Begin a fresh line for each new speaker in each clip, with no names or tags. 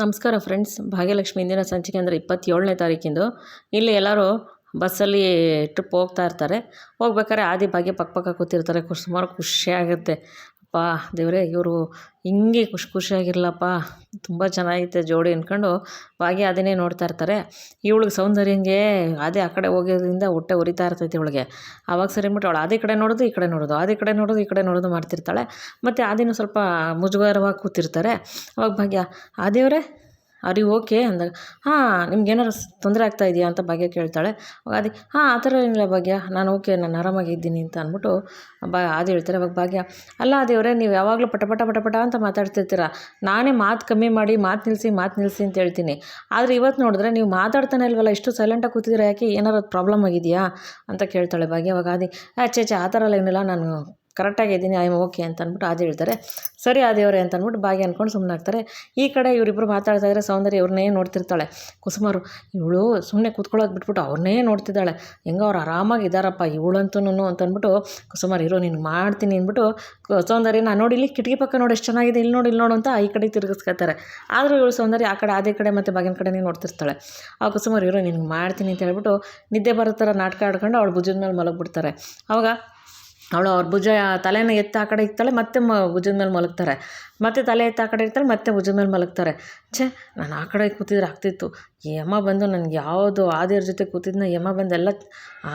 ನಮಸ್ಕಾರ ಫ್ರೆಂಡ್ಸ್. ಭಾಗ್ಯಲಕ್ಷ್ಮಿ ಇಂದಿನ ಸಂಚಿಕೆ ಅಂದರೆ ಇಪ್ಪತ್ತೇಳನೇ ತಾರೀಕಿಂದು. ಇಲ್ಲಿ ಎಲ್ಲರೂ ಬಸ್ಸಲ್ಲಿ ಟ್ರಿಪ್ ಹೋಗ್ತಾ ಇರ್ತಾರೆ. ಹೋಗ್ಬೇಕಾದ್ರೆ ಆದಿ ಭಾಗ್ಯ ಪಕ್ಕ ಪಕ್ಕ ಕೂತಿರ್ತಾರೆ. ಸುಮಾರು ಖುಷಿಯಾಗುತ್ತೆ ಅಪ್ಪ, ದೇವರೇ, ಇವರು ಹಿಂಗೆ ಖುಷಿ ಖುಷಿಯಾಗಿರ್ಲಪ್ಪ. ತುಂಬ ಚೆನ್ನಾಗಿತ್ತು ಜೋಡಿ ಅಂದ್ಕೊಂಡು ಭಾಗ್ಯ ಅದನ್ನೇ ನೋಡ್ತಾ ಇರ್ತಾರೆ. ಇವಳಿಗೆ ಸೌಂದರ್ಯಂಗೆ ಅದೇ ಆ ಕಡೆ ಹೋಗೋದ್ರಿಂದ ಹೊಟ್ಟೆ ಉರಿತಾ ಇರ್ತೈತೆ ಇವಳಿಗೆ. ಆವಾಗ ಸರಿ ಅಂದ್ಬಿಟ್ಟು ಅವಳು ಅದೇ ಕಡೆ ನೋಡೋದು, ಈ ಕಡೆ ನೋಡೋದು, ಅದೇ ಕಡೆ ನೋಡೋದು, ಈ ಕಡೆ ನೋಡೋದು ಮಾಡ್ತಿರ್ತಾಳೆ. ಮತ್ತು ಆದಿನೂ ಸ್ವಲ್ಪ ಮುಜುಗರವಾಗಿ ಕೂತಿರ್ತಾರೆ. ಅವಾಗ ಭಾಗ್ಯ, ಆ ಆರ್ ಯು ಓಕೆ ಅಂದಾಗ, ಹಾಂ, ನಿಮ್ಗೇನಾದ್ರು ತೊಂದರೆ ಆಗ್ತಾ ಇದೆಯಾ? ಅಂತ ಭಾಗ್ಯ ಕೇಳ್ತಾಳೆ. ಅವಾಗ ಆದಿ, ಹಾಂ, ಆ ಥರ ಏನಿಲ್ಲ ಭಾಗ್ಯ, ನಾನು ಓಕೆ, ನಾನು ಆರಾಮಾಗಿದ್ದೀನಿ ಅಂತ ಅಂದ್ಬಿಟ್ಟು ಬಾ ಅದು ಹೇಳ್ತಾರೆ ಅವಾಗ ಭಾಗ್ಯ, ಅಲ್ಲ ದೇವರೇ, ನೀವು ಯಾವಾಗಲೂ ಪಟಪಟ ಪಟಪಟ ಪಟ ಪಟ ಅಂತ ಮಾತಾಡ್ತಿರ್ತೀರ? ನಾನೇ ಮಾತು ಕಮ್ಮಿ ಮಾಡಿ, ಮಾತು ನಿಲ್ಲಿಸಿ ಮಾತು ನಿಲ್ಲಿಸಿ ಅಂತ ಹೇಳ್ತೀನಿ. ಆದರೆ ಇವತ್ತು ನೋಡಿದ್ರೆ ನೀವು ಮಾತಾಡ್ತಾನೆ ಇಲ್ವಲ್ಲ, ಇಷ್ಟು ಸೈಲೆಂಟಾಗಿ ಕೂತಿದ್ದೀರಾ ಯಾಕೆ? ಏನಾರು ಪ್ರಾಬ್ಲಮ್ ಆಗಿದೆಯಾ? ಅಂತ ಕೇಳ್ತಾಳೆ ಭಾಗ್ಯ. ಅವಾಗ ಆದಿ ಆಚೆ ಆಚೆ ಆ ಥರ ಎಲ್ಲ ಏನಿಲ್ಲ, ನಾನು ಕರೆಕ್ಟಾಗಿದ್ದೀನಿ ಐ ಎಂ ಓಕೆ ಅಂತ ಅಂದ್ಬಿಟ್ಟು ಆದಿ ಹೇಳ್ತಾರೆ. ಸರಿ ಆದಿಯವರೇ ಅಂತ ಅಂದ್ಬಿಟ್ಟು ಭಾಗ್ಯ ಅಂದ್ಕೊಂಡು ಸುಮ್ಮನೆ ಆಗ್ತಾರೆ. ಈ ಕಡೆ ಇವರಿಬ್ಬರು ಮಾತಾಡ್ತಾ ಇದ್ರೆ ಸೌಂದರ್ಯ ಇವ್ರನ್ನೇ ನೋಡ್ತಿರ್ತಾಳೆ. ಕುಸುಮರು ಇವಳು ಸುಮ್ಮನೆ ಕೂತ್ಕೊಳ್ಳೋದು ಬಿಟ್ಬಿಟ್ಟು ಅವ್ರನ್ನೇ ನೋಡ್ತಿದ್ದಾಳೆ. ಹೆಂಗೋ ಅವ್ರು ಆರಾಮಾಗಿ ಇದ್ದಾರಪ್ಪ ಇವಳಂತೂ ಅಂತ ಅಂದ್ಬಿಟ್ಟು ಕುಸುಮಾರ್ ಇರೋ, ನೀನು ಮಾಡ್ತೀನಿ ಅಂದ್ಬಿಟ್ಟು ಸೌಂದರ್ಯ ನಾನು ನೋಡಿ ಇಲ್ಲಿ ಕಿಟಕಿ ಪಕ್ಕ ನೋಡಿ ಎಷ್ಟು ಚೆನ್ನಾಗಿದೆ ಇಲ್ಲಿ ನೋಡಿ ಇಲ್ಲಿ ನೋಡು ಅಂತ ಈ ಕಡೆ ತಿರುಗಿಸ್ಕೊತಾರೆ ಆದರೂ ಇವಳು ಸೌಂದರ್ಯ ಆ ಕಡೆ ಅದೇ ಕಡೆ ಮತ್ತು ಬಾಗಿನ ಕಡೆನೇ ನೋಡ್ತಿರ್ತಾಳೆ. ಆ ಕುಸುಮಾರ್ ಇರೋ ನಿನಗೆ ಮಾಡ್ತೀನಿ ಅಂತ ಹೇಳ್ಬಿಟ್ಟು ನಿದ್ದೆ ಬರೋ ಥರ ನಾಟಕ ಆಡ್ಕೊಂಡು ಅವಳು ಭುಜದ ಮೇಲೆ ಮಲಗಿಬಿಡ್ತಾರೆ. ಅವಾಗ ಅವಳು ಅವ್ರ ಭುಜ ತಲೆನ ಎತ್ತ ಆ ಕಡೆ ಇಕ್ತಾಳೆ ಮತ್ತೆ ಮ ಭುಜದ ಮೇಲೆ ಮಲಗ್ತಾರೆ. ಮತ್ತೆ ತಲೆ ಎತ್ತ ಆ ಕಡೆ ಇರ್ತಾಳೆ, ಮತ್ತೆ ಭುಜದ ಮೇಲೆ ಮಲಗ್ತಾರೆ. ಛೇ, ನಾನು ಆ ಕಡೆ ಕೂತಿದ್ರೆ ಆಗ್ತಿತ್ತು. ಈ ಯಮ ಬಂದು ನನಗೆ ಯಾವುದು ಆದಿಯರ ಜೊತೆ ಕೂತಿದ್ನ, ಯಮ ಬಂದು ಎಲ್ಲ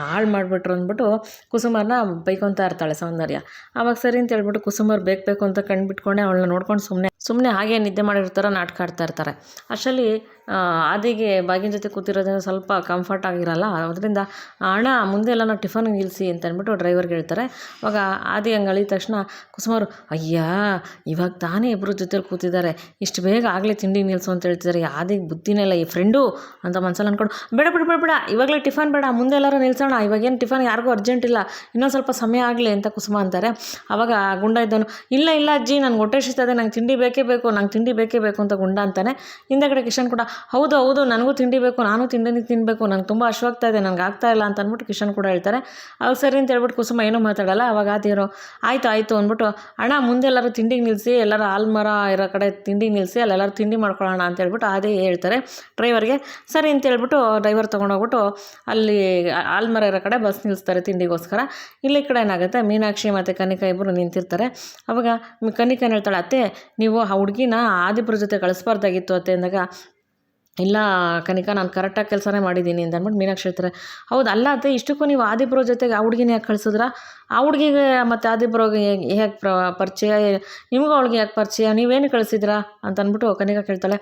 ಹಾಳು ಮಾಡಿಬಿಟ್ರು ಅಂದ್ಬಿಟ್ಟು ಕುಸುಮಾರನ್ನ ಬೈಕೊತಾ ಇರ್ತಾಳೆ ಸೌಂದರ್ಯ. ಆವಾಗ ಸರಿ ಅಂತ ಹೇಳ್ಬಿಟ್ಟು ಕುಸುಮರ್ ಬೇಕು ಬೇಕು ಅಂತ ಕಣ್ಬಿಟ್ಕೊಂಡೆ, ಅವಳನ್ನ ನೋಡ್ಕೊಂಡು ಸುಮ್ಮನೆ ಸುಮ್ಮನೆ ಹಾಗೆ ನಿದ್ದೆ ಮಾಡಿರ್ತಾರೋ ನಾಟಕ ಆಡ್ತಾ ಇರ್ತಾರೆ. ಅಷ್ಟರಲ್ಲಿ ಆದಿಗೆ ಬಾಗಿನ ಜೊತೆ ಕೂತಿರೋದ್ರಿಂದ ಸ್ವಲ್ಪ ಕಂಫರ್ಟ್ ಆಗಿರಲ್ಲ. ಅದರಿಂದ, ಅಣ್ಣ, ಮುಂದೆ ಎಲ್ಲ ನಾವು ಟಿಫನ್ ನಿಲ್ಲಿಸಿ ಅಂತ ಅಂದ್ಬಿಟ್ಟು ಡ್ರೈವರ್ಗೆ ಹೇಳ್ತಾರೆ. ಅವಾಗ ಆದಿ ಹಂಗೆ ಅಳಿದ ತಕ್ಷಣ ಕುಸುಮಾರು ಅಯ್ಯ, ಇವಾಗ ತಾನೇ ಇಬ್ಬರು ಜೊತೆಲಿ ಕೂತಿದ್ದಾರೆ. ಇಷ್ಟು ಬೇಗ ಆಗಲೇ ತಿಂಡಿ ನಿಲ್ಲಿಸು ಅಂತ ಹೇಳ್ತಿದ್ದಾರೆ ಆದಿಗೆ ಬುದ್ಧಿನೇ ಇಲ್ಲ. ಈ ಫ್ರೆಂಡು ಅಂತ ಮನ್ಸಲ್ಲಿ ಅಂದ್ಕೊಂಡು ಬೇಡ, ಬಿಡ, ಬೇಡ ಬೇಡ. ಇವಾಗಲೇ ಟಿಫನ್ ಬೇಡ. ಮುಂದೆ ಎಲ್ಲರೂ ನಿಲ್ಸೋಣ. ಇವಾಗೇನು ಟಿಫನ್ ಯಾರಿಗೂ ಅರ್ಜೆಂಟ್ ಇಲ್ಲ. ಇನ್ನೊಂದು ಸ್ವಲ್ಪ ಸಮಯ ಆಗಲಿ ಅಂತ ಕುಸುಮ ಅಂತಾರೆ. ಅವಾಗ ಗುಂಡ ಇದ್ದವನು, ಇಲ್ಲ ಇಲ್ಲ ಅಜ್ಜಿ, ನನಗೆ ಹೊಟ್ಟೆ ಇದೆ. ನಂಗೆ ತಿಂಡಿ ಬೇಕೇ ಬೇಕು ನಂಗೆ ತಿಂಡಿ ಬೇಕೇ ಬೇಕು ಅಂತ ಗುಂಡ ಅಂತಾನೆ. ಹಿಂದೆಗಡೆ ಕಿಶನ್ ಕೂಡ, ಹೌದು ಹೌದು, ನನಗೂ ತಿಂಡಿ ಬೇಕು, ನಾನು ತಿಂಡಿ ತಿನ್ನಬೇಕು ನಂಗೆ ತುಂಬ ಅಶ್ವಾಗ್ತಾ ಇದೆ ನನಗೆ ಆಗ್ತಾ ಇಲ್ಲ ಅಂತ ಅಂದ್ಬಿಟ್ಟು ಕಿಶನ್ ಕೂಡ ಹೇಳ್ತಾರೆ. ಅವಾಗ ಸರಿ ಅಂತ ಹೇಳ್ಬಿಟ್ಟು ಕುಸುಮ ಏನೂ ಮಾತಾಡಲ್ಲ, ಅವಾಗ ಆತಿರೋ ಆಯಿತು ಆಯಿತು ಅಂದ್ಬಿಟ್ಟು, ಅಣ್ಣ, ಮುಂದೆ ಎಲ್ಲರೂ ತಿಂಡಿಗೆ ನಿಲ್ಲಿಸಿ ಎಲ್ಲರೂ ಆಲ್ಮರ ಇರೋ ಕಡೆ ತಿಂಡಿಗೆ ನಿಲ್ಲಿಸಿ ಅಲ್ಲೆಲ್ಲರೂ ತಿಂಡಿ ಮಾಡ್ಕೊಳ್ಳೋಣ ಅಂತ ಹೇಳ್ಬಿಟ್ಟು ಅದೇ ಹೇಳ್ತಾರೆ. ಡ್ರೈವರ್ಗೆ, ಸರಿ ಅಂತ ಹೇಳ್ಬಿಟ್ಟು ಡ್ರೈವರ್ ತೊಗೊಂಡೋಗ್ಬಿಟ್ಟು ಅಲ್ಲಿ ಆಲ್ಮರ ಇರೋ ಕಡೆ ಬಸ್ ನಿಲ್ಲಿಸ್ತಾರೆ ತಿಂಡಿಗೋಸ್ಕರ. ಇಲ್ಲಿ ಕಡೆ ಏನಾಗುತ್ತೆ, ಮೀನಾಕ್ಷಿ ಮತ್ತು ಕನಿಕಾ ಇಬ್ಬರು ನಿಂತಿರ್ತಾರೆ. ಅವಾಗ ಕನಿಕಾ ಹೇಳ್ತಾಳೆ, ಅತ್ತೆ, ನೀವು ಆ ಹುಡುಗಿನ ಆದಿಪುರ ಜೊತೆ ಕಳಿಸ್ಬಾರ್ದಾಗಿತ್ತು ಅತ್ತೆ ಅಂದಾಗ, ಇಲ್ಲ ಕನಿಕಾ, ನಾನು ಕರೆಕ್ಟಾಗಿ ಕೆಲಸನೇ ಮಾಡಿದ್ದೀನಿ ಅಂತ ಅಂದ್ಬಿಟ್ಟು ಮೀನಾಕ್ಷಿ ಹೇಳ್ತಾರೆ, ಹೌದು ಅಲ್ಲ ಅತ್ತೆ, ಇಷ್ಟಕ್ಕೂ ನೀವು ಆದಿಪುರ ಜೊತೆಗೆ ಆ ಹುಡುಗಿನ ಯಾಕೆ ಕಳಿಸಿದ್ರ? ಆ ಹುಡುಗಿಗೆ ಮತ್ತು ಆದಿಪುರಗೆ ಹೇಗೆ ಪ್ರ, ಪರಿಚಯ, ನಿಮಗೂ ಅವಳಿಗೆ ಯಾಕೆ ಪರಿಚಯ, ನೀವೇನು ಕಳಿಸಿದ್ರಾ? ಅಂತ ಅಂದ್ಬಿಟ್ಟು ಕನಿಕಾ ಕೇಳ್ತಾಳೆ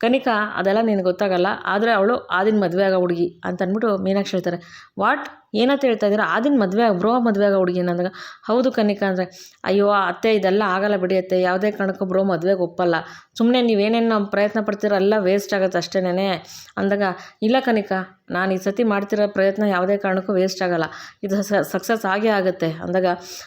ಕನಿಕಾ, ಅದೆಲ್ಲ ನಿನಗೆ ಗೊತ್ತಾಗಲ್ಲ, ಆದರೆ ಅವಳು ಆದಿನ ಮದುವೆ ಆಗೋ ಹುಡುಗಿ ಅಂತ ಅಂದ್ಬಿಟ್ಟು ಮೀನಾಕ್ಷಿ ಹೇಳ್ತಾರೆ. ವಾಟ್? ಏನಂತ ಹೇಳ್ತಾ ಇದ್ದೀರಾ? ಆದಿನ ಮದುವೆ ಬ್ರೋ ಮದುವೆ ಆಗೋ ಹುಡುಗಿ ಅಂದಾಗ ಹೌದು ಕನಿಕಾ ಅಂದರೆ. ಅಯ್ಯೋ ಅತ್ತೆ ಇದೆಲ್ಲ ಆಗಲ್ಲ ಬಿಡಿ ಅತ್ತೆ. ಯಾವುದೇ ಕಾರಣಕ್ಕೂ ಬ್ರೋ ಮದುವೆಗೆ ಒಪ್ಪಲ್ಲ. ಸುಮ್ಮನೆ ನೀವೇನೇನು ಪ್ರಯತ್ನ ಪಡ್ತೀರೋ, ಎಲ್ಲ ವೇಸ್ಟ್ ಆಗುತ್ತೆ ಅಷ್ಟೇನೇ ಅಂದಾಗ, ಇಲ್ಲ ಕನಿಕಾ ನಾನು ಈ ಸತಿ ಮಾಡ್ತಿರೋ ಪ್ರಯತ್ನ ಯಾವುದೇ ಕಾರಣಕ್ಕೂ ವೇಸ್ಟ್ ಆಗೋಲ್ಲ. ಇದು ಸಕ್ಸಸ್ ಆಗೇ ಆಗುತ್ತೆ. ಅಂದಾಗ,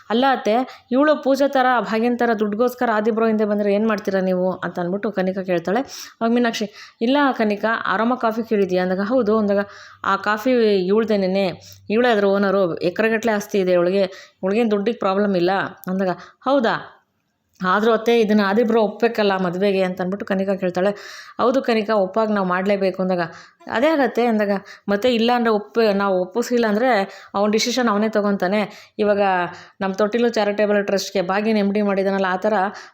ಅಲ್ಲ ಅತ್ತೆ, ಇವಳು ಪೂಜೆ ಥರ, ಭಾಗ್ಯನ ಥರ ದುಡ್ಡಿಗೋಸ್ಕರ ಆದಿಬ್ರೋ ಹಿಂದೆ ಬಂದರೆ ಏನು ಮಾಡ್ತೀರಾ ನೀವು? ಅಂತ ಅಂದ್ಬಿಟ್ಟು ಕನಿಕಾ ಕೇಳ್ತಾಳೆ. ಅವಾಗ ಮೀನಾಕ್ಷಿ, ಇಲ್ಲ ಕನಿಕಾ, ಆರಾಮ ಕಾಫಿ ಕೇಳಿದ್ಯಾ ಅಂದಾಗ, ಹೌದು. ಅಂದಾಗ, ಆ ಕಾಫಿ ಇವಳ್ದೇನೆ ಇವಳೇ ಅದ್ರ ಓನರು ಎಕರೆಗಟ್ಟಲೆ ಆಸ್ತಿ ಇದೆ ಇವಳಿಗೆ. ಇವಳಿಗೇನು ದುಡ್ಡಿಗೆ ಪ್ರಾಬ್ಲಮ್ ಇಲ್ಲ. ಅಂದಾಗ, ಹೌದಾ? ಆದರೂ ಅತ್ತೆ, ಇದನ್ನು ಆದಿಬ್ರು ಒಪ್ಪಬೇಕಲ್ಲ ಮದುವೆಗೆ? ಅಂತ ಅಂದ್ಬಿಟ್ಟು ಕನಿಕಾ ಕೇಳ್ತಾಳೆ. ಹೌದು ಕನಿಕಾ, ಒಪ್ಪಾಗಿ ನಾವು ಮಾಡಲೇಬೇಕು. ಅಂದಾಗ ಅದೇ ಆಗತ್ತೆ ಅಂದಾಗ, ಮತ್ತೆ ಇಲ್ಲ ಅಂದರೆ ಒಪ್ಪ, ನಾವು ಒಪ್ಪಿಸಿಲ್ಲ ಅಂದರೆ ಅವ್ನ ಡಿಸಿಷನ್ ಅವನೇ ತೊಗೊತಾನೆ. ಇವಾಗ ನಮ್ಮ ತೊಟ್ಟಿಲು ಚಾರಿಟೇಬಲ್ ಟ್ರಸ್ಟ್ಗೆ ಭಾಗಿನ ಎಂ ಡಿ ಮಾಡಿದಾನಲ್ಲ, ಆ ಥರ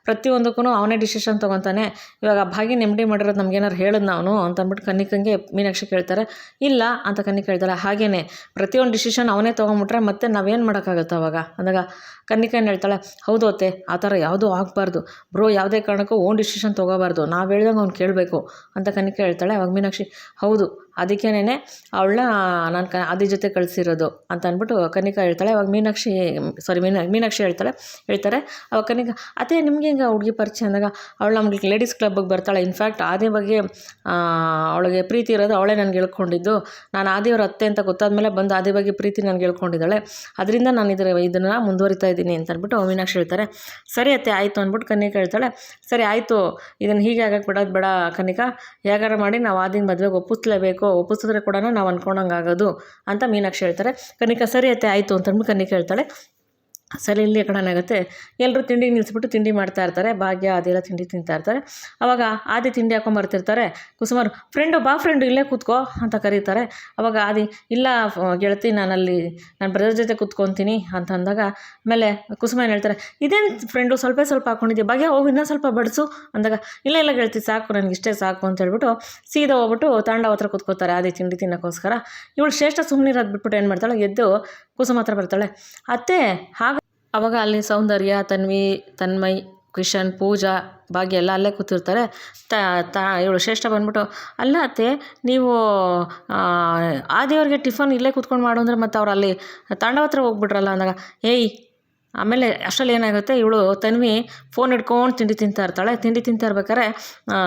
ಪ್ರತಿಯೊಂದಕ್ಕೂ ಅವನೇ ಡಿಸಿಷನ್ ತೊಗೊತಾನೆ. ಇವಾಗ ಭಾಗಿನ ಎಂ ಡಿ ಮಾಡಿರೋದು ನಮ್ಗೇನಾರು ಹೇಳಿದ್ನ ಅವನು ಅಂತ ಅಂದ್ಬಿಟ್ಟು ಕನ್ನಿಕಂಗೆ ಮೀನಾಕ್ಷಿ ಕೇಳ್ತಾರೆ. ಇಲ್ಲ ಅಂತ ಕನ್ನಿ ಹೇಳ್ತಾಳೆ ಹಾಗೇನೆ ಪ್ರತಿಯೊಂದು ಡಿಸಿಷನ್ ಅವನೇ ತೊಗೊಂಬಿಟ್ರೆ ಮತ್ತೆ ನಾವೇನು ಮಾಡೋಕ್ಕಾಗುತ್ತೆ ಅವಾಗ? ಅಂದಾಗ ಕನ್ನಿಕಾ ಏನು ಹೇಳ್ತಾಳೆ, ಹೌದು ಅತ್ತೆ, ಆ ಥರ ಯಾವುದೂ ಆಗಬಾರ್ದು. ಬ್ರೋ, ಯಾವುದೇ ಕಾರಣಕ್ಕೂ ಓನ್ ಡಿಸಿಷನ್ ತೊಗೋಬಾರ್ದು. ನಾವು ಹೇಳ್ದಂಗೆ ಅವ್ನು ಕೇಳಬೇಕು ಅಂತ ಕನ್ನಿಕೆ ಹೇಳ್ತಾಳೆ ಅವಾಗ ಮೀನಾಕ್ಷಿ, ಹೌದು ಇರಬಹುದು ಅದಕ್ಕೇನೆ ಅವಳನ್ನ ನಾನು ಕ ಅದ್ರ ಜೊತೆ ಕಳಿಸಿರೋದು ಅಂತ ಅಂದ್ಬಿಟ್ಟು ಕನಿಕಾ ಹೇಳ್ತಾಳೆ. ಅವಾಗ ಮೀನಾಕ್ಷಿ ಸಾರಿ ಮೀನಾ, ಮೀನಾಕ್ಷಿ ಹೇಳ್ತಾಳೆ, ಹೇಳ್ತಾರೆ. ಅವಾಗ ಕನಿಕಾ ಅತ್ತೆ, ನಿಮಗೆ ಹಿಂಗೆ ಹುಡುಗಿ ಪರಿಚಯ ಅಂದಾಗ ಅವಳು ನಮ್ಗೆ ಲೇಡೀಸ್ ಕ್ಲಬ್ಗೆ ಬರ್ತಾಳೆ. ಇನ್ಫ್ಯಾಕ್ಟ್ ಆದಿ ಬಗ್ಗೆ ಅವಳಿಗೆ ಪ್ರೀತಿ ಇರೋದು ಅವಳೇ ನನಗೆ ಹೇಳ್ಕೊಂಡಿದ್ದು. ನಾನು ಆದಿಯವ್ರ ಅತ್ತೆ ಅಂತ ಗೊತ್ತಾದ ಮೇಲೆ ಬಂದು ಆದಿ ಬಗ್ಗೆ ಪ್ರೀತಿ ನನಗೆ ಹೇಳ್ಕೊಂಡಿದ್ದಾಳೆ. ಅದರಿಂದ ನಾನು ಇದರ, ಇದನ್ನು ಮುಂದುವರಿತಾ ಇದ್ದೀನಿ ಅಂತ ಅಂದ್ಬಿಟ್ಟು ಮೀನಾಕ್ಷಿ ಹೇಳ್ತಾರೆ. ಸರಿ ಅತ್ತೆ, ಆಯಿತು ಅಂದ್ಬಿಟ್ಟು ಕನಿಕಾ ಹೇಳ್ತಾಳೆ. ಸರಿ, ಆಯಿತು. ಇದನ್ನು ಹೀಗೆ ಆಗಕ್ಕೆ ಬಿಡೋದು ಬೇಡ ಕನಿಕಾ ಹೇಗಾರ ಮಾಡಿ ನಾವು ಆದಿನ ಮದುವೆಗೆ ಒಪ್ಪಿಸ್ಲೇಬೇಕು. ಒಪ್ಪಿಸಿದ್ರೆ ಕೂಡ ನಾವು ಅಂದ್ಕೊಂಡಂಗೆ ಆಗೋದು ಅಂತ ಮೀನಾಕ್ಷಿ ಹೇಳ್ತಾರೆ. ಕನಿಕಾ ಸರಿ ಅತ್ತೆ, ಆಯಿತು ಅಂತ ಅಂದ್ಬಿಟ್ಟು ಕನ್ನಿಕಾ ಹೇಳ್ತಾಳೆ. ಸರಿ ಇಲ್ಲಿ ಏನಾಗುತ್ತೆ ಎಲ್ಲರೂ ತಿಂಡಿ ನಿಲ್ಲಿಸ್ಬಿಟ್ಟು ತಿಂಡಿ ಮಾಡ್ತಾ ಇರ್ತಾರೆ. ಭಾಗ್ಯ ಅದೆಲ್ಲ ತಿಂಡಿ ತಿಂತಾ ಇರ್ತಾರೆ. ಅವಾಗ ಆದಿ ತಿಂಡಿ ಹಾಕೊಂಡು ಬರ್ತಿರ್ತಾರೆ ಕುಸುಮಾರು ಫ್ರೆಂಡು ಬಾ ಫ್ರೆಂಡು ಇಲ್ಲೇ ಕೂತ್ಕೋ ಅಂತ ಕರೀತಾರೆ. ಅವಾಗ ಆದಿ, ಇಲ್ಲ ಗೆಳತಿ ಗೆಳತಿ, ನಾನಲ್ಲಿ, ನಾನು ಬ್ರದರ್ ಜೊತೆ ಕೂತ್ಕೊತೀನಿ ಅಂತ ಅಂದಾಗ, ಆಮೇಲೆ ಕುಸುಮ ಏನು ಹೇಳ್ತಾರೆ, ಇದೇನು ಫ್ರೆಂಡು ಸ್ವಲ್ಪ ಸ್ವಲ್ಪ ಹಾಕೊಂಡಿದ್ದೆ ಭಾಗ್ಯ, ಹೋಗಿ ಇನ್ನೂ ಸ್ವಲ್ಪ ಬಡಿಸು ಅಂದಾಗ, ಇಲ್ಲ ಇಲ್ಲ ಗೆಳತಿ, ಸಾಕು, ನನಗೆ ಇಷ್ಟೇ ಸಾಕು ಅಂತ ಹೇಳ್ಬಿಟ್ಟು ಸೀದಾ ಹೋಗ್ಬಿಟ್ಟು ತಾಂಡವ ಹತ್ರ ಕೂತ್ಕೋತಾರೆ ಆದಿ ತಿಂಡಿ ತಿನ್ನೋಕ್ಕೋಸ್ಕರ. ಇವಳು ಶ್ರೇಷ್ಠ ಸುಮ್ಮನಿರೋದು ಬಿಟ್ಬಿಟ್ಟು ಏನು ಮಾಡ್ತಾಳೆ, ಎದ್ದು ಕುಸುಮ ಹತ್ರ ಬರ್ತಾಳೆ ಅತ್ತೆ ಹಾಗ ಅವಾಗ ಅಲ್ಲಿ ಸೌಂದರ್ಯ ತನ್ವಿ ತನ್ಮಯ್ ಕಿಶನ್ ಪೂಜಾ ಭಾಗ್ಯ ಎಲ್ಲ ಅಲ್ಲೇ ಕೂತಿರ್ತಾರೆ. ತ ತಾ ಇವಳು ಶ್ರೇಷ್ಠ ಬಂದ್ಬಿಟ್ಟು ಅಲ್ಲ ಅತ್ತೆ ನೀವು ಆ, ದೇವ್ರಿಗೆ ಟಿಫನ್ ಇಲ್ಲೇ ಕೂತ್ಕೊಂಡು ಮಾಡು ಅಂದರೆ ಮತ್ತು ಅವ್ರು ಅಲ್ಲಿ ತಾಂಡವ ಹತ್ರ ಹೋಗ್ಬಿಟ್ರಲ್ಲ ಅಂದಾಗ ಏಯ್ ಆಮೇಲೆ ಅಷ್ಟರಲ್ಲಿ ಏನಾಗುತ್ತೆ ಇವಳು ತನ್ವಿ ಫೋನ್ ಹಿಡ್ಕೊಂಡು ತಿಂಡಿ ತಿಂತಾ ಇರ್ತಾಳೆ. ತಿಂಡಿ ತಿಂತಾ ಇರ್ಬೇಕಾರೆ ಆ,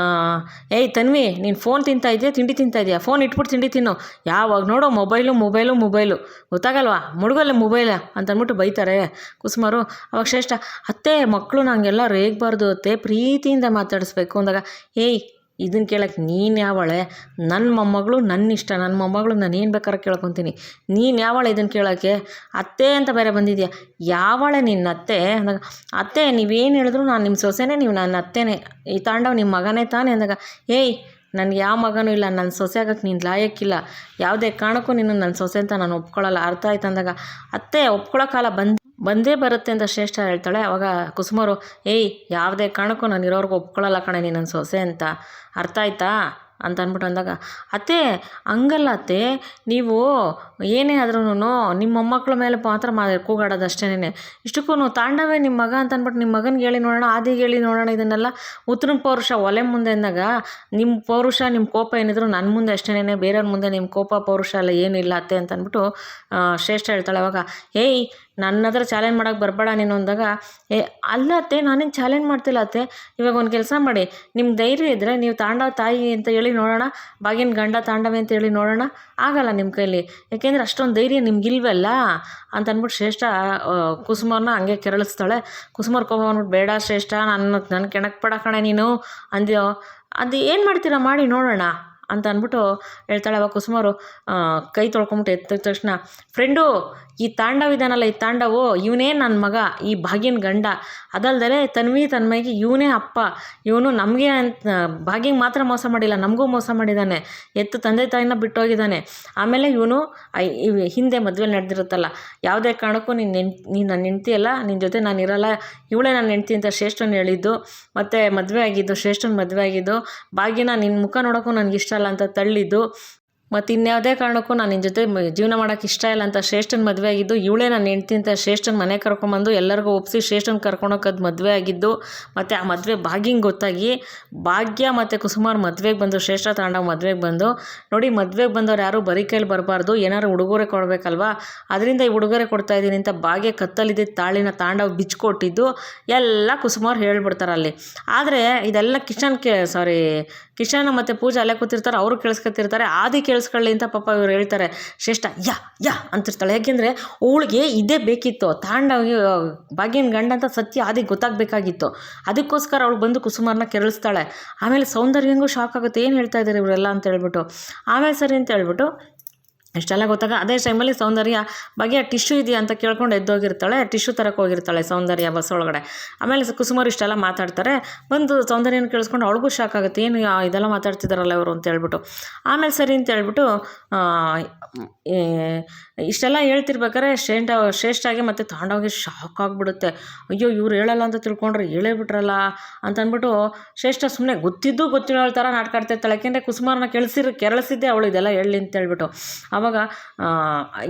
ಏಯ್ ತನ್ವಿ ನೀನು ಫೋನ್ ತಿಂತಾ ಇದೆಯಾ? ತಿಂಡಿ ತಿಂತಾ ಇದೆಯಾ? ಫೋನ್ ಇಟ್ಬಿಟ್ಟು ತಿಂಡಿ ತಿನ್ನು. ಯಾವಾಗ ನೋಡೋ ಮೊಬೈಲು ಮೊಬೈಲು ಮೊಬೈಲು ಗೊತ್ತಾಗಲ್ವಾ? ಮುಡುಗಲ್ಲ ಮೊಬೈಲ ಅಂತ ಅಂದ್ಬಿಟ್ಟು ಬೈತಾರೆ ಕುಸುಮಾರು. ಅವಾಗ ಶ್ರೇಷ್ಠ ಅತ್ತೆ ಮಕ್ಕಳು ನಂಗೆಲ್ಲ ರೇಗಬಾರ್ದು ಅತ್ತೆ ಪ್ರೀತಿಯಿಂದ ಮಾತಾಡಿಸ್ಬೇಕು. ಅಂದಾಗ ಏಯ್ ಇದನ್ನು ಕೇಳಕ್ಕೆ ನೀನು ಯಾವಳೆ? ನನ್ನ ಮೊಮ್ಮಗಳು ನನ್ನ ಇಷ್ಟ. ನನ್ನ ಮೊಮ್ಮಗಳು ನಾನು ಏನು ಬೇಕಾದ್ರೆ ಕೇಳ್ಕೊತೀನಿ. ನೀನು ಯಾವಳೆ ಇದನ್ನು ಕೇಳೋಕ್ಕೆ? ಅತ್ತೆ ಅಂತ ಬೇರೆ ಬಂದಿದ್ಯಾ? ಯಾವಳೆ ನಿನ್ನ ಅತ್ತೆ? ಅಂದಾಗ, ಅತ್ತೆ, ನೀವೇನು ಹೇಳಿದ್ರು ನಾನು ನಿಮ್ಮ ಸೊಸೆನೇ, ನೀವು ನನ್ನ ಅತ್ತೆನೇ. ಈ ತಾಂಡವ್ ನಿಮ್ಮ ಮಗನೇ ತಾನೇ? ಅಂದಾಗ, ಏಯ್, ನನಗೆ ಯಾವ ಮಗನೂ ಇಲ್ಲ. ನನ್ನ ಸೊಸೆ ಆಗಕ್ಕೆ ನೀನು ಲಾಯಕ್ಕಿಲ್ಲ. ಯಾವುದೇ ಕಾರಣಕ್ಕೂ ನಿನ್ನ ನನ್ನ ಸೊಸೆ ಅಂತ ನಾನು ಒಪ್ಕೊಳ್ಳಲ್ಲ ಅರ್ಥ ಆಯ್ತು? ಅಂದಾಗ, ಅತ್ತೆ ಒಪ್ಕೊಳ್ಳೋ ಕಾಲ ಬಂದು ಬಂದೇ ಬರುತ್ತೆ ಅಂತ ಶ್ರೇಷ್ಠ ಹೇಳ್ತಾಳೆ. ಅವಾಗ ಕುಸುಮರು, ಏಯ್, ಯಾವುದೇ ಕಾರಣಕ್ಕೂ ನಾನು ಇರೋರ್ಗೆ ಒಪ್ಕೊಳ್ಳಲ್ಲ ಕಣೆ ನೀನು ಸೊಸೆ ಅಂತ. ಅರ್ಥ ಆಯ್ತಾ? ಅಂತ ಅಂದ್ಬಿಟ್ಟು ಅಂದಾಗ, ಅತ್ತೆ, ಹಂಗಲ್ಲ ಅತ್ತೆ. ನೀವು ಏನೇ ಆದ್ರೂ ನಿಮ್ಮ ಮೊಮ್ಮಕ್ಳ ಮೇಲೆ ಮಾತ್ರ ಮಾ ಕೂಗಾಡೋದು ಅಷ್ಟೇನೆ ಇಷ್ಟಕ್ಕೂ ತಾಂಡವೇ ನಿಮ್ಮ ಮಗ ಅಂತ ಅಂದ್ಬಿಟ್ಟು ನಿಮ್ಮ ಮಗನಿಗೆ ಹೇಳಿ ನೋಡೋಣ, ಆದಿಗೆ ಹೇಳಿ ನೋಡೋಣ ಇದನ್ನೆಲ್ಲ ಉತ್ತರ ಪೌರುಷ ಒಲೆ ಮುಂದೆ ಅಂದಾಗ ನಿಮ್ಮ ಪೌರುಷ ನಿಮ್ಮ ಕೋಪ ಏನಿದ್ರು ನನ್ನ ಮುಂದೆ ಅಷ್ಟೇನೆ ಬೇರೆಯವ್ರ ಮುಂದೆ ನಿಮ್ಮ ಕೋಪ ಪೌರುಷ ಎಲ್ಲ ಏನಿಲ್ಲ ಅತ್ತೆ ಅಂತ ಅಂದ್ಬಿಟ್ಟು ಶ್ರೇಷ್ಠ ಹೇಳ್ತಾಳೆ. ಅವಾಗ, ಏಯ್ ನನ್ನ ಹತ್ರ ಚಾಲೆಂಜ್ ಮಾಡೋಕೆ ಬರಬೇಡ ನೀನು ಅಂದಾಗ, ಏ, ಅಲ್ಲ ಅತ್ತೆ, ನಾನೇನು ಚಾಲೆಂಜ್ ಮಾಡ್ತಿಲ್ಲ ಅತ್ತೆ. ಇವಾಗ ಒಂದು ಕೆಲಸ ಮಾಡಿ. ನಿಮ್ಮ ಧೈರ್ಯ ಇದ್ದರೆ ನೀವು ತಾಂಡವ ತಾಯಿ ಅಂತ ಹೇಳಿ ನೋಡೋಣ, ಬಾಗಿನ ಗಂಡ ತಾಂಡವೆ ಅಂತ ಹೇಳಿ ನೋಡೋಣ. ಆಗಲ್ಲ ನಿಮ್ಮ ಕೈಲಿ. ಯಾಕೆಂದರೆ ಅಷ್ಟೊಂದು ಧೈರ್ಯ ನಿಮ್ಗಿಲ್ವಲ್ಲ? ಅಂತ ಅಂದ್ಬಿಟ್ಟು ಶ್ರೇಷ್ಠ ಕುಸುಮರನ್ನ ಹಂಗೆ ಕೆರಳಿಸ್ತಾಳೆ. ಕುಸುಮರ್ ಕೋಪ ಅಂದ್ಬಿಟ್ಟು ಬೇಡ ಶ್ರೇಷ್ಠ ನನ್ನ ನನ್ನ ಕೆಣಕ್ ಪಡ ಕಣೆ ನೀನು. ಅಂದ್ಯೋ, ಅದು ಏನು ಮಾಡ್ತೀರಾ? ಮಾಡಿ ನೋಡೋಣ. ಅಂತ ಅಂದ್ಬಿಟ್ಟು ಹೇಳ್ತಾಳೆ ಅವಾಗ ಕುಸುಮರು ಕೈ ತೊಳ್ಕೊಂಬಿಟ್ಟು ಎತ್ತಿದ ತಕ್ಷಣ, ಫ್ರೆಂಡು ಈ ತಾಂಡವ ಇದಾನಲ್ಲ, ಈ ತಾಂಡವು? ಇವನೇ ನನ್ನ ಮಗ, ಈ ಭಾಗ್ಯನ ಗಂಡ. ಅದಲ್ಲದೆ ತನ್ವಿ ತನ್ಮಯ್ಗೆ ಇವನೇ ಅಪ್ಪ. ಇವನು ನಮಗೆ ಅಂತ, ಭಾಗ್ಯಂಗೆ ಮಾತ್ರ ಮೋಸ ಮಾಡಿಲ್ಲ, ನಮಗೂ ಮೋಸ ಮಾಡಿದ್ದಾನೆ ಎತ್ತು ತಂದೆ ತಾಯಿನ ಬಿಟ್ಟೋಗಿದ್ದಾನೆ ಆಮೇಲೆ ಇವನು ಹಿಂದೆ ಮದುವೆ ನಡೆದಿರುತ್ತಲ್ಲ, ಯಾವುದೇ ಕಾರಣಕ್ಕೂ ನೀನು ನೆನ್, ನೀನು ನನ್ನ ಹೆಂಡ್ತಿ ಅಲ್ಲ ನಿನ್ನ ಜೊತೆ ನಾನು ಇರಲ್ಲ, ಇವಳೇ ನನ್ನ ಹೆಂಡ್ತಿ ಅಂತ ಶ್ರೇಷ್ಠನ ಹೇಳಿದ್ದು, ಮತ್ತು ಮದುವೆ ಆಗಿದ್ದು, ಶ್ರೇಷ್ಠನ ಮದುವೆ ಆಗಿದ್ದು, ಭಾಗ್ಯನ ನಿನ್ನ ಮುಖ ನೋಡೋಕ್ಕೂ ನನಗೆ ಇಷ್ಟ ಇಲ್ಲ ಅಂತ ತಳ್ಳಿದ್ದು ಮತ್ತು ಇನ್ಯಾವುದೇ ಕಾರಣಕ್ಕೂ ನಾನು ನಿನ್ನ ಜೊತೆ ಜೀವನ ಮಾಡೋಕ್ಕೆ ಇಷ್ಟ ಇಲ್ಲ ಅಂತ ಶ್ರೇಷ್ಠನ ಮದುವೆ ಆಗಿದ್ದು, ಇವಳೇ ನಾನು ಹೆಂಡ್ತಿ ಅಂತ ಶ್ರೇಷ್ಠನ ಮನೆ ಕರ್ಕೊಂಬಂದು ಎಲ್ಲರಿಗೂ ಒಪ್ಪಿಸಿ ಶ್ರೇಷ್ಠನ ಕರ್ಕೊಂಡೋಗೋದು ಮದುವೆ ಆಗಿದ್ದು, ಮತ್ತು ಆ ಮದುವೆ ಭಾಗ್ಯಂಗೆ ಗೊತ್ತಾಗಿ ಭಾಗ್ಯ ಮತ್ತು ಕುಸುಮಾರ್ ಮದುವೆಗೆ ಬಂದು, ಶ್ರೇಷ್ಠ ತಾಂಡವ ಮದುವೆಗೆ ಬಂದು, ನೋಡಿ ಮದುವೆಗೆ ಬಂದವ್ರು ಯಾರು ಬರೀ ಕೈಲಿ ಬರಬಾರ್ದು ಏನಾದ್ರು ಉಡುಗೊರೆ ಕೊಡಬೇಕಲ್ವಾ? ಅದರಿಂದ ಈ ಉಡುಗೊರೆ ಕೊಡ್ತಾ ಇದ್ದೀನಿ ಅಂತ ಭಾಗ್ಯ ಕತ್ತಲಿದ್ದ ತಾಳಿನ ತಾಂಡವ್ ಬಿಚ್ಕೊಟ್ಟಿದ್ದು, ಎಲ್ಲ ಕುಸುಮಾರ್ ಹೇಳ್ಬಿಡ್ತಾರೆ ಅಲ್ಲಿ. ಆದರೆ ಇದೆಲ್ಲ ಕಿಶನ್ ಕೇ ಸಾರಿ ಕಿಶನ್ ಮತ್ತು ಪೂಜಾ ಅಲ್ಲೇ ಕೂತಿರ್ತಾರೆ, ಅವರು ಕೇಳಿಸ್ಕೊತಿರ್ತಾರೆ, ಆದಿ ಕೇಳಿಸ್ಕೊಳ್ಳಿ ಅಂತ ಪಾಪ ಇವ್ರು ಹೇಳ್ತಾರೆ, ಶ್ರೇಷ್ಠ, ಯಾ ಯಾ ಅಂತಿರ್ತಾಳೆ. ಯಾಕೆಂದರೆ ಅವಳಿಗೆ ಇದೇ ಬೇಕಿತ್ತು ತಾಂಡ ಭಾಗ್ಯನ ಗಂಡ ಅಂತ ಸತ್ಯ ಆದಿ ಗೊತ್ತಾಗಬೇಕಾಗಿತ್ತು. ಅದಕ್ಕೋಸ್ಕರ ಅವಳು ಬಂದು ಕುಸುಮಾರನ್ನ ಕೆರಳಿಸ್ತಾಳೆ. ಆಮೇಲೆ ಸೌಂದರ್ಯಂಗೂ ಶಾಕ್ ಆಗುತ್ತೆ. ಏನು ಹೇಳ್ತಾ ಇದ್ದಾರೆ ಇವರೆಲ್ಲ ಅಂತ ಹೇಳ್ಬಿಟ್ಟು. ಆಮೇಲೆ ಸರಿ ಅಂತ ಹೇಳ್ಬಿಟ್ಟು ಇಷ್ಟೆಲ್ಲ ಗೊತ್ತಾಗ ಅದೇ ಟೈಮಲ್ಲಿ ಸೌಂದರ್ಯ ಬಗೆಯ ಟಿಶ್ಯೂ ಇದೆಯಾ ಅಂತ ಕೇಳ್ಕೊಂಡು ಎದ್ದೋಗಿರ್ತಾಳೆ ಟಿಶ್ಯೂ ತರಕ್ಕೆ ಹೋಗಿರ್ತಾಳೆ ಸೌಂದರ್ಯ ಬಸ್ ಒಳಗಡೆ. ಆಮೇಲೆ ಕುಸುಮರು ಇಷ್ಟೆಲ್ಲ ಮಾತಾಡ್ತಾರೆ. ಬಂದು ಸೌಂದರ್ಯನ ಕೇಳಿಸ್ಕೊಂಡು ಅವಳಿಗೂ ಶಾಕ್ ಆಗುತ್ತೆ, ಏನು ಇದೆಲ್ಲ ಮಾತಾಡ್ತಿದ್ದಾರಲ್ಲ ಇವರು ಅಂತ ಹೇಳ್ಬಿಟ್ಟು. ಆಮೇಲೆ ಸರಿ ಅಂತ ಹೇಳ್ಬಿಟ್ಟು ಇಷ್ಟೆಲ್ಲ ಹೇಳ್ತಿರ್ಬೇಕಾದ್ರೆ ಶ್ರೇಷ್ಠ, ಶ್ರೇಷ್ಠಾಗಿ ಮತ್ತು ತಗೊಂಡೋಗಿ ಶಾಕ್ ಆಗಿಬಿಡುತ್ತೆ. ಅಯ್ಯೋ, ಇವ್ರು ಹೇಳಲ್ಲ ಅಂತ ತಿಳ್ಕೊಂಡ್ರೆ ಹೇಳೇ ಬಿಟ್ರಲ್ಲ ಅಂತ ಅಂದ್ಬಿಟ್ಟು ಶ್ರೇಷ್ಠ ಸುಮ್ಮನೆ ಗೊತ್ತಿದ್ದು ಗೊತ್ತಿರೋ ಥರ ನಾಟಕ ಆಡ್ತಿರ್ತಾಳೆ. ಯಾಕೆಂದರೆ ಕುಸುಮಾರನ್ನ ಕೆಳಿಸಿರ್, ಕೆರಳಿಸಿದ್ದೆ ಅವಳು ಇದೆಲ್ಲ ಹೇಳಿ ಅಂತ ಹೇಳ್ಬಿಟ್ಟು. ಆವಾಗ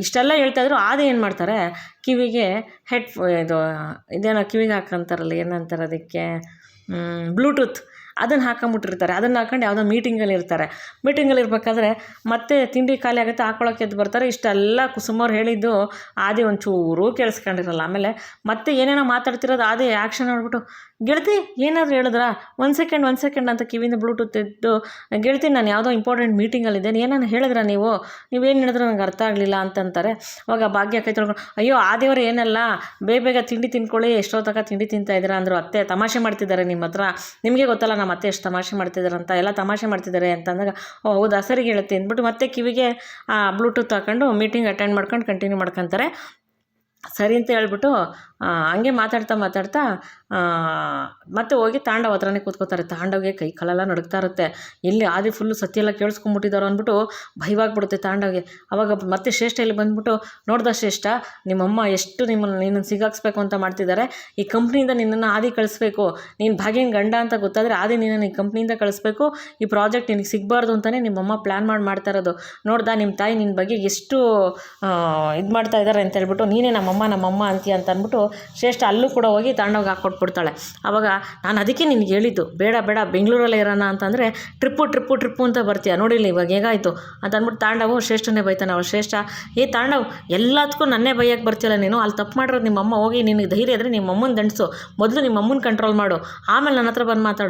ಇಷ್ಟೆಲ್ಲ ಹೇಳ್ತಾ ಇದ್ರು ಆದ ಏನು ಮಾಡ್ತಾರೆ? ಕಿವಿಗೆ ಹೆಡ್ ಇದು, ಇದೇನೋ ಕಿವಿಗೆ ಹಾಕಂತಾರಲ್ಲ ಏನಂತಾರೆ ಅದಕ್ಕೆ ಬ್ಲೂಟೂತ್ ಅದನ್ನು ಹಾಕೊಂಬಿಟ್ಟಿರ್ತಾರೆ. ಅದನ್ನು ಹಾಕೊಂಡು ಯಾವುದೋ ಮೀಟಿಂಗಲ್ಲಿ ಇರ್ತಾರೆ. ಮೀಟಿಂಗಲ್ಲಿ ಇರಬೇಕಾದ್ರೆ ಮತ್ತೆ ತಿಂಡಿ ಖಾಲಿ ಆಗುತ್ತೆ, ಹಾಕೊಳಕ್ಕೆ ಎದ್ದು ಬರ್ತಾರೆ. ಇಷ್ಟೆಲ್ಲ ಕುಸುಮವ್ರು ಹೇಳಿದ್ದು ಆದಿ ಒಂಚೂರು ಕೇಳಿಸ್ಕೊಂಡಿರಲ್ಲ. ಆಮೇಲೆ ಮತ್ತೆ ಏನೇನೋ ಮಾತಾಡ್ತಿರೋದು ಆದಿ ಆ್ಯಕ್ಷನ್ ನೋಡ್ಬಿಟ್ಟು, ಗೆಳತಿ, ಏನಾದರೂ ಹೇಳಿದ್ರಾ? ಒಂದು ಸೆಕೆಂಡ್ ಒಂದು ಸೆಕೆಂಡ್ ಅಂತ ಕಿವಿಯಿಂದ ಬ್ಲೂಟೂತ್ ಇದ್ದು, ಗೆಳತಿ, ನಾನು ಯಾವುದೋ ಇಂಪಾರ್ಟೆಂಟ್ ಮೀಟಿಂಗಲ್ಲಿದ್ದೇನೆ ಏನೇನು ಹೇಳಿದ್ರಾ ನೀವು? ನೀವೇನು ಹೇಳಿದ್ರೆ ನನಗೆ ಅರ್ಥ ಆಗಲಿಲ್ಲ ಅಂತಂತಾರೆ. ಅವಾಗ ಭಾಗ್ಯ ಕೈ ತೊಳ್ಕೊಂಡು, ಅಯ್ಯೋ, ಆದಿಯವರು, ಏನಲ್ಲ? ಬೇಗ ಬೇಗ ತಿಂಡಿ ತಿನ್ಕೊಳ್ಳಿ. ಎಷ್ಟೋ ತನಕ ತಿಂಡಿ ತಿಂತಾ ಇದ್ದೀರಾ? ಅಂದರು, ಅತ್ತೆ, ತಮಾಷೆ ಮಾಡ್ತಿದ್ದಾರೆ ನಿಮ್ಮ ಹತ್ರ ನಿಮಗೆ ಗೊತ್ತಲ್ಲ ನಮ್ಮ ಅತ್ತೆ ಎಷ್ಟು ತಮಾಷೆ ಮಾಡ್ತಿದ್ದಾರಂತ ಎಲ್ಲ ತಮಾಷೆ ಮಾಡ್ತಿದ್ದಾರೆ ಅಂತಂದಾಗ, ಓ ಹೌದಾ, ಸರಿ ಹೇಳುತ್ತೆ ಅಂದ್ಬಿಟ್ಟು ಮತ್ತೆ ಕಿವಿಗೆ ಆ ಬ್ಲೂಟೂತ್ ಹಾಕೊಂಡು ಮೀಟಿಂಗ್ ಅಟೆಂಡ್ ಮಾಡ್ಕೊಂಡು ಕಂಟಿನ್ಯೂ ಮಾಡ್ಕೊತಾರೆ. ಸರಿ ಅಂತ ಹೇಳ್ಬಿಟ್ಟು ಹಂಗೆ ಮಾತಾಡ್ತಾ ಮಾತಾಡ್ತಾ ಮತ್ತೆ ಹೋಗಿ ತಾಂಡವ ಹತ್ರನೇ ಕೂತ್ಕೋತಾರೆ. ತಾಂಡವ್ಗೆ ಕೈ ಕಾಲೆಲ್ಲ ನಡುಗ್ತಾ ಇರುತ್ತೆ. ಇಲ್ಲಿ ಆದಿ ಫುಲ್ಲು ಸತ್ಯ ಎಲ್ಲ ಕೇಳಿಸ್ಕೊಂಬಿಟ್ಟಿದ್ದಾರೆ ಅಂದ್ಬಿಟ್ಟು ಭಯವಾಗ್ಬಿಡುತ್ತೆ ತಾಂಡವಗೆ. ಅವಾಗ ಮತ್ತೆ ಶ್ರೇಷ್ಠ ಇಲ್ಲಿ ಬಂದ್ಬಿಟ್ಟು, ನೋಡ್ದ ಶ್ರೇಷ್ಠ, ನಿಮ್ಮಮ್ಮ ಎಷ್ಟು ನಿಮ್ಮನ್ನು ನಿನ್ನನ್ನು ಸಿಗಾಕ್ಸ್ಬೇಕು ಅಂತ ಮಾಡ್ತಿದ್ದಾರೆ. ಈ ಕಂಪ್ನಿಯಿಂದ ನಿನ್ನನ್ನು ಆದಿ ಕಳಿಸ್ಬೇಕು. ನೀನು ಭಾಗ್ಯನ ಗಂಡ ಅಂತ ಗೊತ್ತಾದರೆ ಆದಿ ನಿನ್ನನ್ನು ಈ ಕಂಪ್ನಿಯಿಂದ ಕಳಿಸ್ಬೇಕು. ಈ ಪ್ರಾಜೆಕ್ಟ್ ನಿನಗೆ ಸಿಗಬಾರ್ದು ಅಂತಲೇ ನಿಮ್ಮಮ್ಮ ಪ್ಲ್ಯಾನ್ ಮಾಡಿ, ಮಾಡ್ತಾ ಇರೋದು. ನೋಡ್ದಾ ನಿಮ್ಮ ತಾಯಿ ನಿನ್ನ ಬಗ್ಗೆ ಎಷ್ಟು ಇದು ಮಾಡ್ತಾ ಇದ್ದಾರೆ ಅಂತ ಹೇಳ್ಬಿಟ್ಟು, ನೀನೇ ನಮ್ಮಮ್ಮ ನಮ್ಮಮ್ಮ ಅಂತೀಯ ಅಂತ ಅಂದ್ಬಿಟ್ಟು ಶ್ರೇಷ್ಠ ಅಲ್ಲೂ ಕೂಡ ಹೋಗಿ ತಾಂಡವ್ಗೆ ಹಾಕ್ಕೊಟ್ಬಿಡ್ತಾಳೆ ಆವಾಗ ನಾನು ಅದಕ್ಕೆ ನಿನಗೆ ಹೇಳಿದ್ದು, ಬೇಡ ಬೇಡ, ಬೆಂಗಳೂರಲ್ಲೇ ಇರೋಣ ಅಂತಂದರೆ ಟ್ರಿಪ್ಪು ಟ್ರಿಪ್ಪು ಟ್ರಿಪ್ಪು ಅಂತ ಬರ್ತೀಯ, ನೋಡಿಲ್ಲ ಇವಾಗ ಹೇಗಾಯಿತು? ಅಂತ ಅಂದ್ಬಿಟ್ಟು ತಾಂಡವು ಶ್ರೇಷ್ಠನೇ ಬೈತಾನೆ ಅವ ಶ್ರೇಷ್ಠ, ಏ ತಾಂಡವ್, ಎಲ್ಲದಕ್ಕೂ ನನ್ನೇ ಬೈಯಕ್ಕೆ ಬರ್ತಿಲ್ಲ ನೀನು? ಅಲ್ಲಿ ತಪ್ಪು ಮಾಡಿರೋದು ನಿಮ್ಮಮ್ಮ ಹೋಗಿ ನಿನಗೆ ಧೈರ್ಯ ಇದ್ದರೆ ನಿಮ್ಮಮ್ಮನ ದಂಡಿಸು. ಮೊದಲು ನಿಮ್ಮ ಅಮ್ಮನ ಕಂಟ್ರೋಲ್ ಮಾಡು. ಆಮೇಲೆ ನನ್ನ ಹತ್ರ ಬಂದು ಮಾತಾಡು.